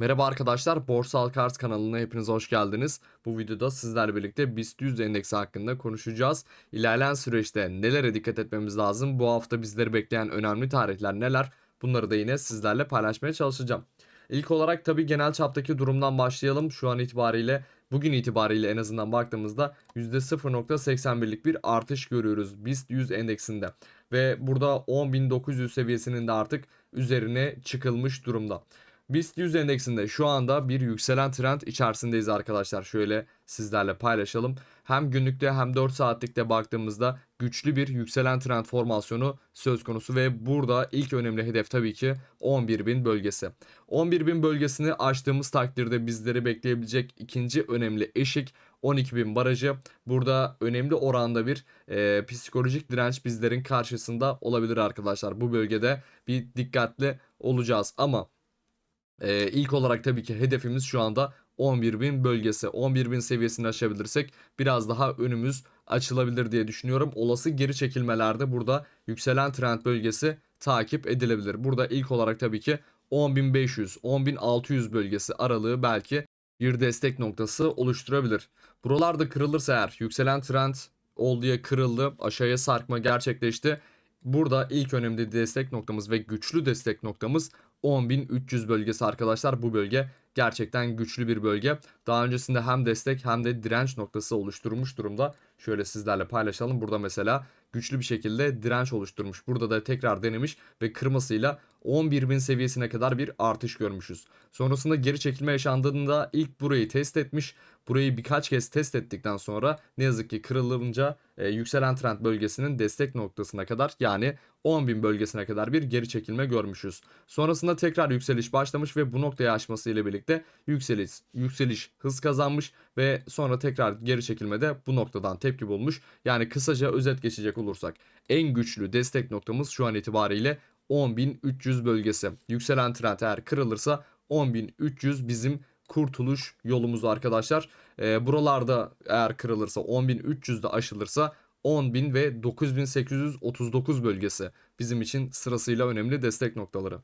Merhaba arkadaşlar, Borsal Kars kanalına hepiniz hoş geldiniz. Bu videoda sizlerle birlikte BIST 100 endeksi hakkında konuşacağız. İlerleyen süreçte nelere dikkat etmemiz lazım? Bu hafta bizleri bekleyen önemli tarihler neler? Bunları da yine sizlerle paylaşmaya çalışacağım. İlk olarak tabi genel çaptaki durumdan başlayalım. Şu an itibariyle, bugün itibariyle en azından baktığımızda %0.81'lik bir artış görüyoruz BIST 100 endeksinde. Ve burada 10.900 seviyesinin de artık üzerine çıkılmış durumda. BIST 100 endeksinde şu anda bir yükselen trend içerisindeyiz arkadaşlar. Şöyle sizlerle paylaşalım. Hem günlükte hem 4 saatlikte baktığımızda güçlü bir yükselen trend formasyonu söz konusu ve burada ilk önemli hedef tabii ki 11.000 bölgesi. 11.000 bölgesini aştığımız takdirde bizleri bekleyebilecek ikinci önemli eşik 12.000 barajı. Burada önemli oranda bir e, psikolojik direnç bizlerin karşısında olabilir arkadaşlar. Bu bölgede bir dikkatli olacağız ama ee, ilk olarak tabii ki hedefimiz şu anda 11.000 bölgesi. 11.000 seviyesini aşabilirsek biraz daha önümüz açılabilir diye düşünüyorum. Olası geri çekilmelerde burada yükselen trend bölgesi takip edilebilir. Burada ilk olarak tabii ki 10.500, 10.600 bölgesi aralığı belki bir destek noktası oluşturabilir. Buralarda kırılırsa eğer yükselen trend olduğu kırıldı, aşağıya sarkma gerçekleşti. Burada ilk önemli destek noktamız ve güçlü destek noktamız 10.300 bölgesi arkadaşlar. Bu bölge gerçekten güçlü bir bölge. Daha öncesinde hem destek hem de direnç noktası oluşturmuş durumda. Şöyle sizlerle paylaşalım. Burada mesela güçlü bir şekilde direnç oluşturmuş. Burada da tekrar denemiş ve kırmasıyla 11.000 seviyesine kadar bir artış görmüşüz. Sonrasında geri çekilme yaşandığında ilk burayı test etmiş. Burayı birkaç kez test ettikten sonra ne yazık ki kırılınca e, yükselen trend bölgesinin destek noktasına kadar yani 10.000 bölgesine kadar bir geri çekilme görmüşüz. Sonrasında tekrar yükseliş başlamış ve bu noktaya aşması ile birlikte yükseliş, yükseliş hız kazanmış ve sonra tekrar geri çekilmede bu noktadan tepki bulmuş. Yani kısaca özet geçecek olursak en güçlü destek noktamız şu an itibariyle 10.300 bölgesi. Yükselen trend eğer kırılırsa 10.300 bizim kurtuluş yolumuz arkadaşlar. E, buralarda eğer kırılırsa 10.300'de aşılırsa 10.000 ve 9.839 bölgesi bizim için sırasıyla önemli destek noktaları.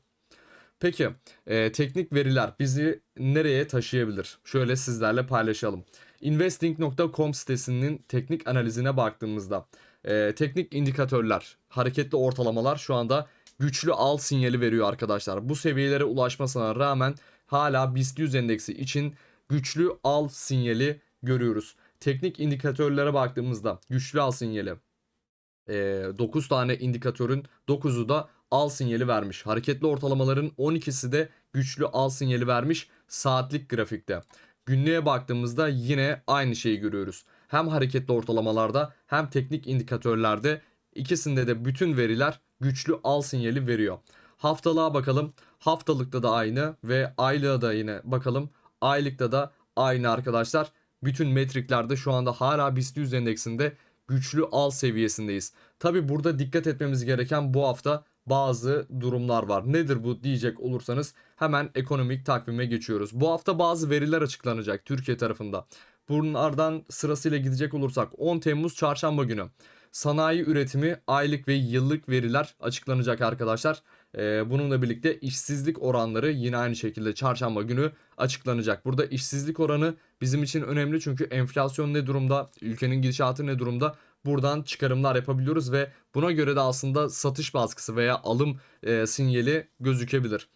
Peki e, teknik veriler bizi nereye taşıyabilir? Şöyle sizlerle paylaşalım. Investing.com sitesinin teknik analizine baktığımızda e, teknik indikatörler, hareketli ortalamalar şu anda güçlü al sinyali veriyor arkadaşlar. Bu seviyelere ulaşmasına rağmen hala BIST 100 endeksi için güçlü al sinyali görüyoruz. Teknik indikatörlere baktığımızda güçlü al sinyali. E, 9 tane indikatörün 9'u da al sinyali vermiş. Hareketli ortalamaların 12'si de güçlü al sinyali vermiş saatlik grafikte. Günlüğe baktığımızda yine aynı şeyi görüyoruz. Hem hareketli ortalamalarda hem teknik indikatörlerde ikisinde de bütün veriler güçlü al sinyali veriyor. Haftalığa bakalım. Haftalıkta da aynı ve aylığa da yine bakalım. Aylıkta da aynı arkadaşlar. Bütün metriklerde şu anda hala BIST 100 endeksinde güçlü al seviyesindeyiz. Tabi burada dikkat etmemiz gereken bu hafta bazı durumlar var. Nedir bu diyecek olursanız hemen ekonomik takvime geçiyoruz. Bu hafta bazı veriler açıklanacak Türkiye tarafında. Bunlardan sırasıyla gidecek olursak 10 Temmuz çarşamba günü sanayi üretimi aylık ve yıllık veriler açıklanacak arkadaşlar. Ee, bununla birlikte işsizlik oranları yine aynı şekilde çarşamba günü açıklanacak. Burada işsizlik oranı bizim için önemli çünkü enflasyon ne durumda, ülkenin gidişatı ne durumda buradan çıkarımlar yapabiliyoruz ve buna göre de aslında satış baskısı veya alım e, sinyali gözükebilir.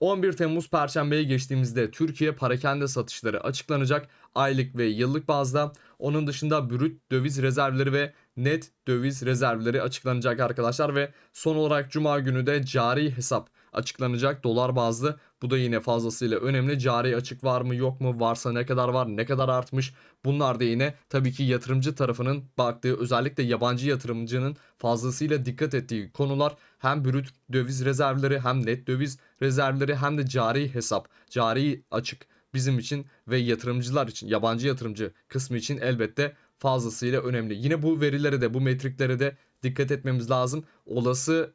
11 Temmuz Perşembe'ye geçtiğimizde Türkiye parakende satışları açıklanacak aylık ve yıllık bazda. Onun dışında brüt döviz rezervleri ve net döviz rezervleri açıklanacak arkadaşlar ve son olarak cuma günü de cari hesap açıklanacak dolar bazlı. Bu da yine fazlasıyla önemli. Cari açık var mı yok mu? Varsa ne kadar var? Ne kadar artmış? Bunlar da yine tabii ki yatırımcı tarafının baktığı özellikle yabancı yatırımcının fazlasıyla dikkat ettiği konular hem brüt döviz rezervleri hem net döviz rezervleri hem de cari hesap, cari açık bizim için ve yatırımcılar için, yabancı yatırımcı kısmı için elbette fazlasıyla önemli. Yine bu verilere de bu metriklere de dikkat etmemiz lazım. Olası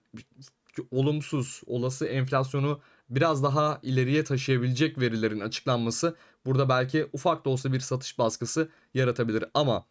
olumsuz, olası enflasyonu biraz daha ileriye taşıyabilecek verilerin açıklanması burada belki ufak da olsa bir satış baskısı yaratabilir ama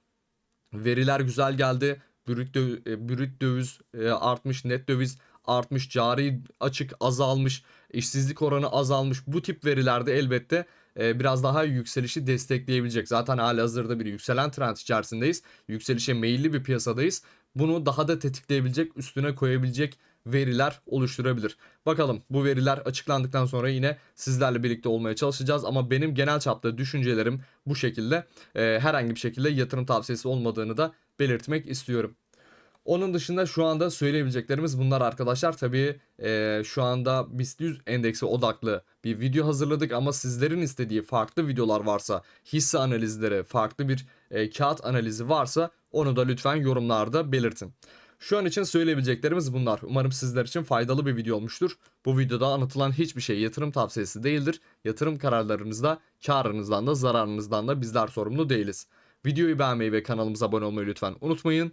veriler güzel geldi. brüt, döv- e, brüt döviz e, artmış, net döviz artmış, cari açık azalmış, işsizlik oranı azalmış. Bu tip verilerde elbette e, biraz daha yükselişi destekleyebilecek. Zaten hali hazırda bir yükselen trend içerisindeyiz. Yükselişe meyilli bir piyasadayız. Bunu daha da tetikleyebilecek, üstüne koyabilecek veriler oluşturabilir. Bakalım bu veriler açıklandıktan sonra yine sizlerle birlikte olmaya çalışacağız ama benim genel çapta düşüncelerim bu şekilde. Ee, herhangi bir şekilde yatırım tavsiyesi olmadığını da belirtmek istiyorum. Onun dışında şu anda söyleyebileceklerimiz bunlar arkadaşlar. Tabii e, şu anda BIST 100 endeksi odaklı bir video hazırladık ama sizlerin istediği farklı videolar varsa, hisse analizleri, farklı bir e, kağıt analizi varsa onu da lütfen yorumlarda belirtin. Şu an için söyleyebileceklerimiz bunlar. Umarım sizler için faydalı bir video olmuştur. Bu videoda anlatılan hiçbir şey yatırım tavsiyesi değildir. Yatırım kararlarınızda karınızdan da zararınızdan da bizler sorumlu değiliz. Videoyu beğenmeyi ve kanalımıza abone olmayı lütfen unutmayın.